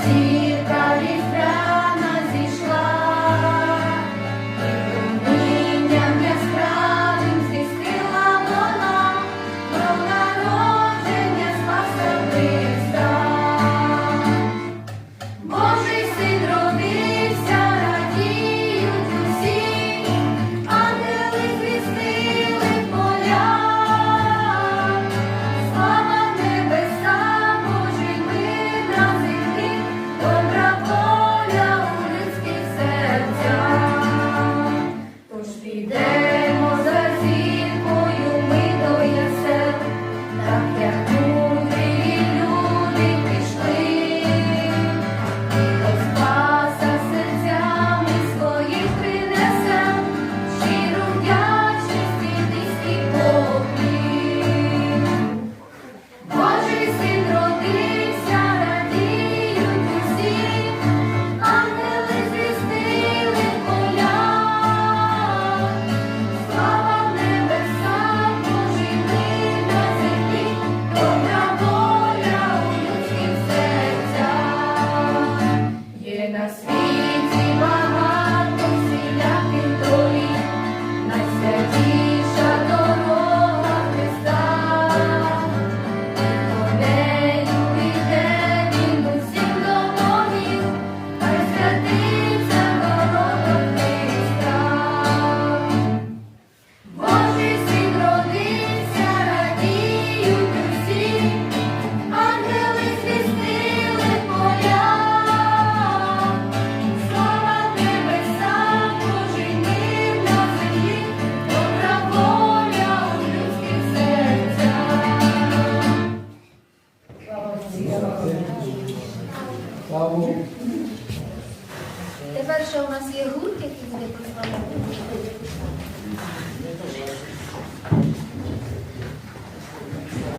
see. Yeah. Тепер що у нас є гурт, який буде посланий?